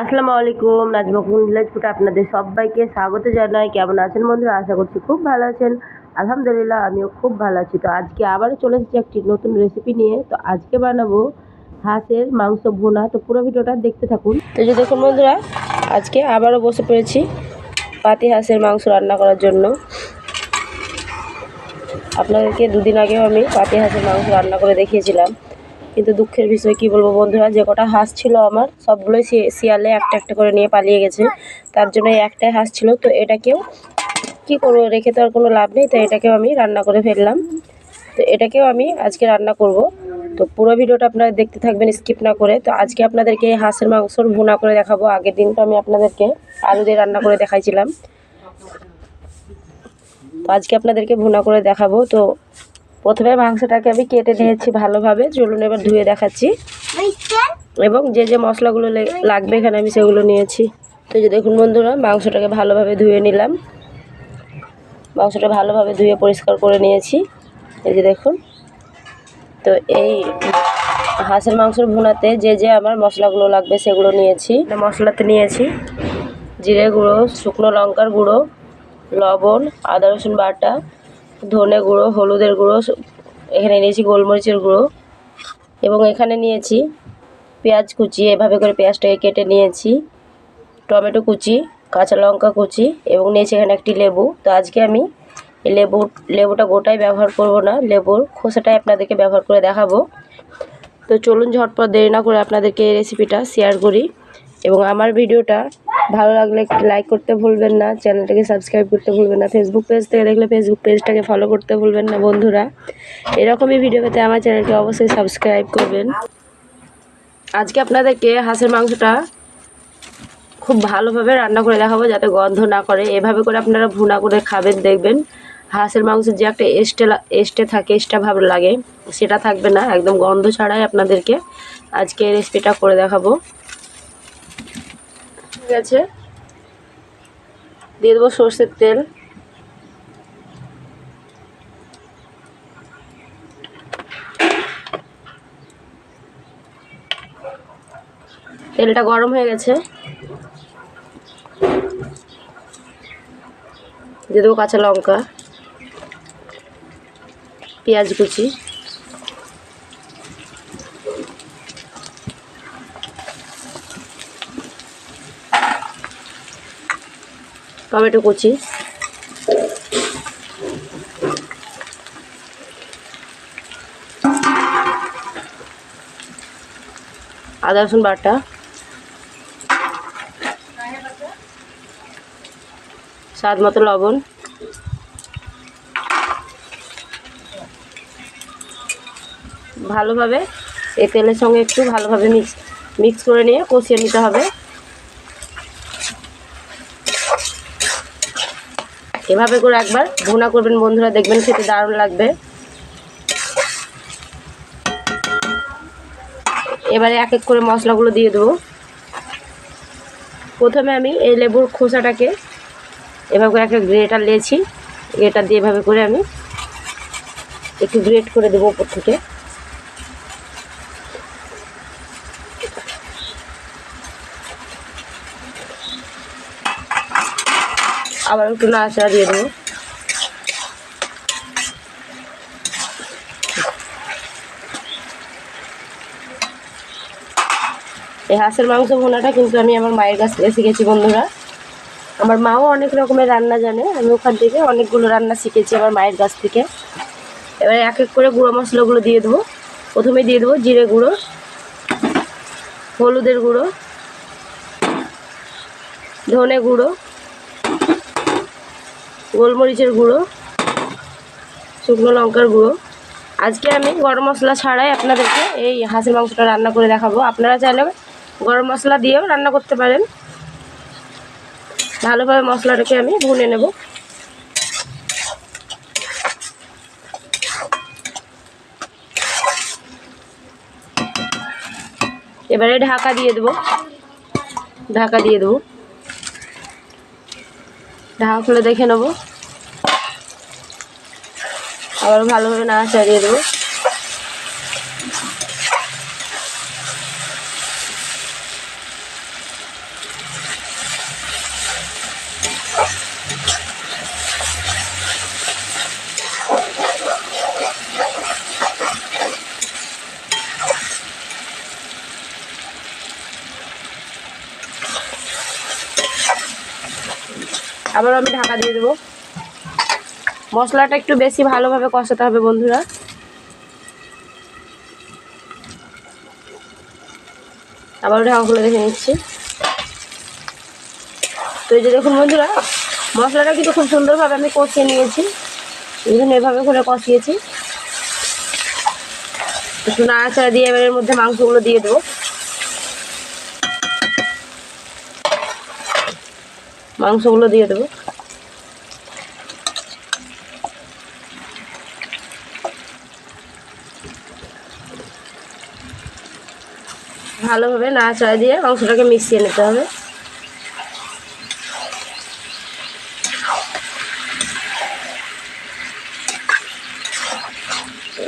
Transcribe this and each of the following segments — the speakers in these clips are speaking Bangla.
আসসালামু আলাইকুম, নাজমা কুন ভিলেজ ফুটে আপনাদের সবাইকে স্বাগত জানাই। কেমন আছেন বন্ধুরা? আশা করছি খুব ভালো আছেন। আলহামদুলিল্লাহ, আমিও খুব ভালো আছি। তো আজকে আবারও চলে এসেছি একটি নতুন রেসিপি নিয়ে। তো আজকে বানাবো হাঁসের মাংস ভুনা। তো পুরো ভিডিওটা দেখতে থাকুন। তো যে দেখুন বন্ধুরা, আজকে আবারও বসে পড়েছি পাতি হাঁসের মাংস রান্না করার জন্য। আপনাদেরকে দুদিন আগেও আমি পাতি হাঁসের মাংস রান্না করে দেখিয়েছিলাম। কিন্তু দুঃখের বিষয় কি বলব বন্ধুরা, যে কটা হাঁস ছিল আমার, সবগুলোই শিয়ালে একটা একটা করে নিয়ে পালিয়ে গেছে। তার জন্য একটাই হাঁস ছিল। তো এটাকেও কি করব, রেখে তো আর কোনো লাভ নেই তাই এটাকেও আমি রান্না করে ফেললাম। তো এটাকেও আমি আজকে রান্না করব। তো পুরো ভিডিওটা আপনারা দেখতে থাকবেন, স্কিপ না করে। তো আজকে আপনাদেরকে হাঁসের মাংসর ভুনা করে দেখাবো। আগের দিন তো আমি আপনাদেরকে আলু দিয়ে রান্না করে দেখাইছিলাম। তো আজকে আপনাদেরকে ভুনা করে দেখাবো। তো প্রথমে মাংসটাকে আমি কেটে নিয়েছি ভালোভাবে। চলুন এবার ধুয়ে দেখাচ্ছি। এবং যে যে মশলাগুলো লে- লাগবে এখানে আমি সেগুলো নিয়েছি। তো এই যে দেখুন বন্ধুরা মাংসটাকে ভালোভাবে ধুয়ে নিলাম। মাংসটা ভালোভাবে ধুয়ে পরিষ্কার করে নিয়েছি। এই যে দেখুন। তো এই হাঁসের মাংসের ভুনাতে যে যে আমার মশলাগুলো লাগবে সেগুলো নিয়েছি। মশলাতে নিয়েছি। জিরে গুঁড়ো শুকনো লঙ্কার গুঁড়ো লবণ আদা রসুন বাটা ধনে গুঁড়ো, হলুদের গুঁড়ো, এখানে নিয়েছি গোলমরিচের গুঁড়ো এবং এখানে নিয়েছি পেঁয়াজ কুচি। এভাবে করে পেঁয়াজটাকে কেটে নিয়েছি, টমেটো কুচি, কাঁচা লঙ্কা কুচি এবং নিয়েছি এখানে একটি লেবু। তো আজকে আমি লেবু, লেবুটা গোটাই ব্যবহার করব না, লেবুর খোসাটাই আপনাদেরকে ব্যবহার করে দেখাবো। তো চলুন ঝটপট দেরি না করে আপনাদেরকে এই রেসিপিটা শেয়ার করি। এবং আমার ভিডিওটা ভালো লাগলে লাইক করতে ভুলবেন না, চ্যানেলটাকে সাবস্ক্রাইব করতে ভুলবেন না ফেসবুক পেজ থেকে দেখলে ফেসবুক পেজটাকে ফলো করতে ভুলবেন না বন্ধুরা। এরকমই ভিডিও পেতে আমার চ্যানেলকে অবশ্যই সাবস্ক্রাইব করবেন। আজকে আপনাদেরকে হাঁসের মাংসটা খুব ভালোভাবে রান্না করে দেখাবো, যাতে গন্ধ না করে। এভাবে করে আপনারা ভুনা করে খাবেন, দেখবেন। হাঁসের মাংসের যে একটা এস্টে এস্টে থাকে, এস্টা ভাব লাগে, সেটা থাকবে না, একদম গন্ধ ছাড়াই আপনাদেরকে আজকে রেসিপিটা করে দেখাবো। আছে দিয়ে দেবো সর্ষের তেল। তেলটা গরম হয়ে গেছে। দিয়ে দেবো কাঁচা লঙ্কা, পেঁয়াজ কুচি। টমেটো কুচি। আদা, রসুন বাটা। স্বাদ মতো লবণ। ভালোভাবে এই তেলের সঙ্গে একটু ভালোভাবে মিক্স মিক্স করে নিয়ে কষিয়ে নিতে হবে। এভাবে করে একবার ভুনা করবেন বন্ধুরা, দেখবেন খেতে দারুণ লাগবে। এবারে এক এক করে মশলাগুলো দিয়ে দেবো। প্রথমে আমি এই লেবুর খোসাটাকে এভাবে করে একটা গ্রেটার নিয়েছি গ্রেটার দিয়ে এভাবে করে আমি একটু গ্রেট করে দেবো ওপর থেকে। আবার একটু নাড়াচাড়া দিয়ে দেবো। এই হাঁসের মাংস ভুনাটা কিন্তু আমি আমার মায়ের কাছ থেকে শিখেছি, বন্ধুরা। আমার মাও অনেক রকমের রান্না জানে, আমি ওখান থেকে অনেকগুলো রান্না শিখেছি আমার মায়ের কাছ থেকে। এবারে এক এক করে গুঁড়ো মশলাগুলো দিয়ে দেবো। প্রথমে দিয়ে দেবো জিরে গুঁড়ো, হলুদের গুঁড়ো, ধনে গুঁড়ো গোলমরিচের গুঁড়ো, শুকনো লঙ্কার গুঁড়ো। আজকে আমি গরম মশলা ছাড়াই আপনাদেরকে এই হাঁসের মাংসটা রান্না করে দেখাবো। আপনারা চাইলে গরম মশলা দিয়েও রান্না করতে পারেন। ভালোভাবে মশলাটাকে আমি ভুনে নেব। এবারে ঢাকা দিয়ে দেবো। ঢাকা দিয়ে দেবো। ঢাকা খুলে দেখে নেব। আবার ভালোভাবে না দিয়ে দেবো। আবার আমি ঢাকা দিয়ে দেবো। মশলাটা একটু বেশি ভালোভাবে কষাতে হবে বন্ধুরা। আবার ঢাকা খুলে দেখে নিচ্ছি। তো এই যে দেখুন বন্ধুরা, মশলাটা কিন্তু খুব সুন্দরভাবে আমি কষিয়ে নিয়েছি। দেখুন এভাবে করে কষিয়েছি। একটু নাড়াচাড়া দিয়ে এবার এর মধ্যে মাংসগুলো দিয়ে দেবো। মাংসগুলো দিয়ে দেবো। ভালোভাবে নাড়াচাড়া দিয়ে মাংসটাকে মিশিয়ে নিতে হবে।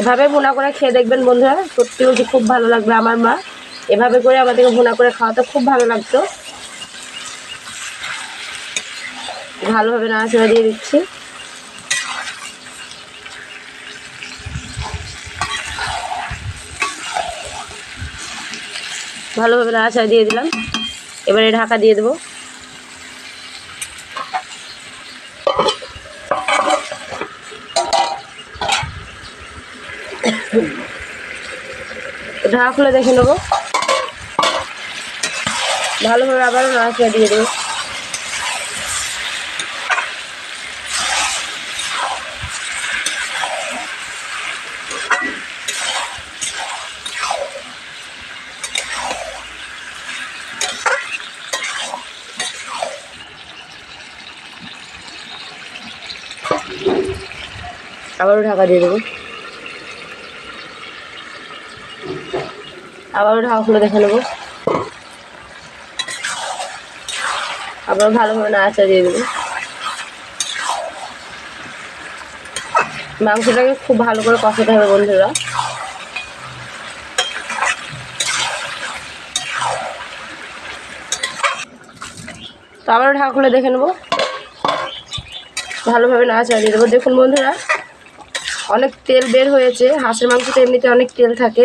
এভাবে ভুনা করে খেয়ে দেখবেন বন্ধুরা, সত্যি খুব ভালো লাগবে আমার মা। এভাবে করে আমাদেরকে ভুনা করে খাওয়াতে খুব ভালো লাগতো। ভালোভাবে নাড়াচাড়া দিয়ে দিচ্ছি। ভালোভাবে নাড়াচাড়া দিয়ে দিলাম। এবারে ঢাকা দিয়ে দেবো। ঢাকা খুলে দেখে নেব। ভালোভাবে আবারও নাড়াচাড়া দিয়ে দেবো। আবারও ঢাকা দিয়ে দেবো। আবারও ঢাকা খুলে দেখে নেব। আবার ভালোভাবে নাড়াচাড়া দিয়ে দেবো। মাংসটাকে খুব ভালো করে কষাতে হবে বন্ধুরা। তো আবারও ঢাকা খুলে দেখে নেব। ভালোভাবে নাড়াচাড়া দিয়ে দেবো। দেখুন বন্ধুরা অনেক তেল বের হয়েছে, হাঁসের মাংসতে এমনিতে অনেক তেল থাকে।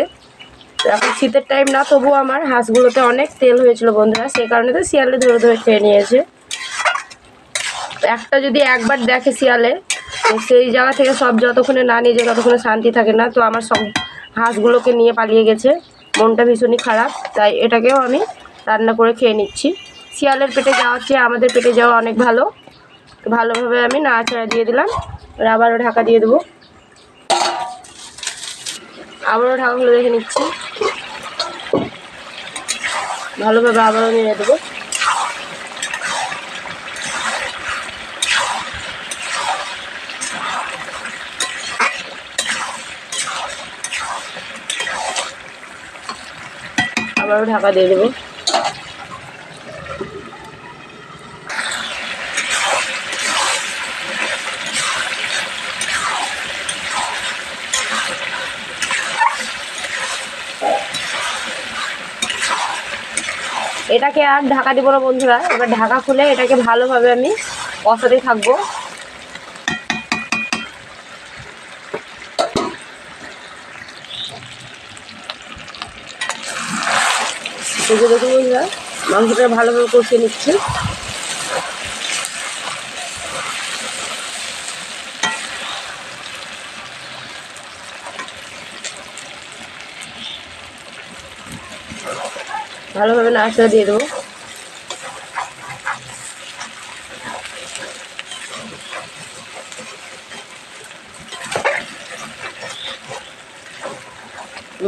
এখন শীতের টাইম না, তবুও আমার হাঁসগুলোতে অনেক তেল হয়েছিল বন্ধুরা, সেই কারণে তো শিয়ালে ধরে ধরে খেয়ে নিয়েছে। একটা যদি একবার দেখে শিয়ালে সেই জায়গা থেকে সব যতক্ষণে না নিয়ে যায়, ততক্ষণে শান্তি থাকে না। তো আমার সব হাঁসগুলোকে নিয়ে পালিয়ে গেছে। মনটা ভীষণই খারাপ, তাই এটাকেও আমি রান্না করে খেয়ে নিচ্ছি। শিয়ালের পেটে যাওয়ার চেয়ে আমাদের পেটে যাওয়া অনেক ভালো। ভালোভাবে আমি নাড়াচাড়া দিয়ে দিলাম। আবারও ঢাকা দিয়ে দেবো। আবারও ঢাকাগুলো দেখে নিচ্ছি। ভালোভাবে আবারও নিয়ে দেবো। আবারও ঢাকা দিয়ে দেবো। এটাকে আর ঢাকা দিব না বন্ধুরা। এবার ঢাকা খুলে এটাকে ভালোভাবে আমি কষাতে থাকব। দেখুন বন্ধুরা, মাংসটা ভালোভাবে কষিয়ে নিচ্ছি। ভালোভাবে নাড়াচাড়া দিয়ে দেবো।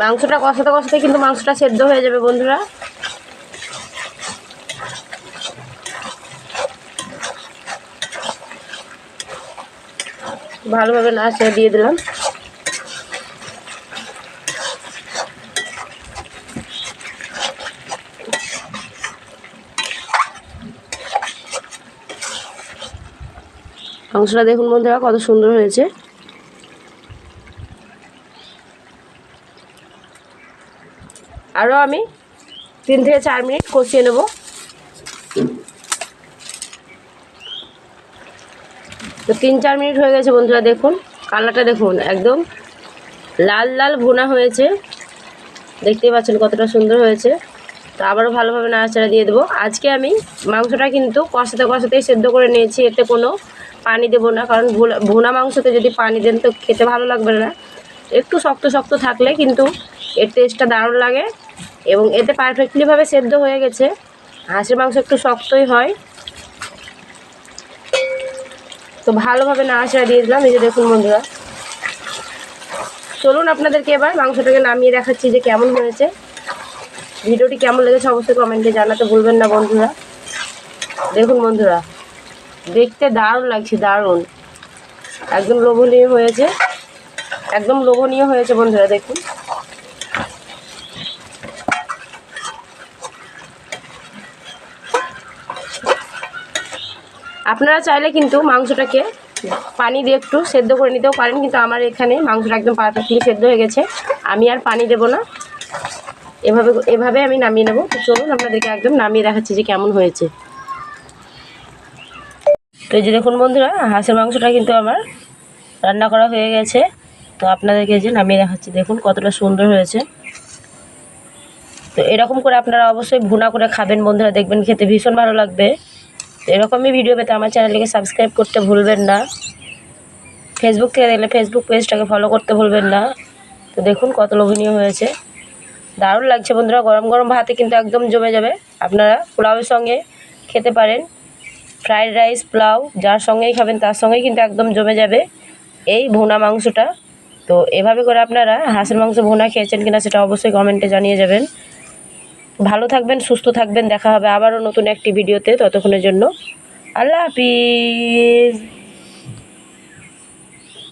মাংসটা কষাতে কষাতে কিন্তু মাংসটা সেদ্ধ হয়ে যাবে বন্ধুরা। ভালোভাবে নাড়াচাড়া দিয়ে দিলাম। মাংসটা দেখুন বন্ধুরা, কত সুন্দর হয়েছে। আরও আমি তিন থেকে চার মিনিট কষিয়ে নেব। তো তিন চার মিনিট হয়ে গেছে বন্ধুরা, দেখুন, কালারটা দেখুন, একদম লাল লাল ভুনা হয়েছে। দেখতেই পাচ্ছেন কতটা সুন্দর হয়েছে। তো আবারও ভালোভাবে নাড়াচাড়া দিয়ে দেবো। আজকে আমি মাংসটা কিন্তু কষাতে কষাতেই সেদ্ধ করে নিয়েছি, এতে কোনো পানি দেবো না, কারণ ভুনা মাংসতে যদি পানি দেন তো খেতে ভালো লাগবে না। একটু শক্ত শক্ত থাকলে কিন্তু এর টেস্টটা দারুণ লাগে এবং এতে পারফেক্টলিভাবে সেদ্ধ হয়ে গেছে। হাঁসের মাংস একটু শক্তই হয়। তো ভালোভাবে নাড়াচাড়া দিয়ে দিলাম, এই যে দেখুন বন্ধুরা। চলুন আপনাদেরকে এবার মাংসটাকে নামিয়ে দেখাচ্ছি যে কেমন হয়েছে। ভিডিওটি কেমন লেগেছে অবশ্যই কমেন্টে জানাতে ভুলবেন না বন্ধুরা। দেখুন বন্ধুরা। দেখতে দারুণ লাগছে, দারুণ। একদম লোভনীয় হয়েছে। একদম লোভনীয় হয়েছে বন্ধুরা, দেখুন। আপনারা চাইলে কিন্তু মাংসটাকে পানি দিয়ে একটু সেদ্ধ করে নিতেও পারেন, কিন্তু আমার এখানে মাংসটা একদম পারফেক্টলি সেদ্ধ হয়ে গেছে। আমি আর পানি দেবো না। এভাবে এভাবে আমি নামিয়ে নেব। চলুন আপনাদেরকে একদম নামিয়ে দেখাচ্ছি যে কেমন হয়েছে। তো এই যে দেখুন বন্ধুরা, হাঁসের মাংসটা কিন্তু আমার রান্না করা হয়ে গেছে। তো আপনাদেরকে যে নামিয়ে দেখাচ্ছি, দেখুন কতটা সুন্দর হয়েছে। তো এরকম করে আপনারা অবশ্যই ভুনা করে খাবেন বন্ধুরা, দেখবেন খেতে ভীষণ ভালো লাগবে। তো এরকমই ভিডিও পেতে আমার চ্যানেলটিকে সাবস্ক্রাইব করতে ভুলবেন না। ফেসবুক থেকে দেখলে ফেসবুক পেজটাকে ফলো করতে ভুলবেন না। তো দেখুন কত লোভনীয় হয়েছে। দারুণ লাগছে বন্ধুরা, গরম গরম ভাতে কিন্তু একদম জমে যাবে। আপনারা পোলাওয়ের সঙ্গে খেতে পারেন। ফ্রাইড রাইস পোলাও, যার সঙ্গেই খাবেন, তার সঙ্গেই কিন্তু একদম জমে যাবে এই ভুনা মাংসটা। তো এভাবে করে আপনারা হাঁসের মাংস ভুনা খেয়েছেন কিনা সেটা অবশ্যই কমেন্টে জানিয়ে যাবেন। ভালো থাকবেন, সুস্থ থাকবেন, দেখা হবে আবারও নতুন একটি ভিডিওতে ততক্ষণের জন্য। আল্লাহ হাফিজ!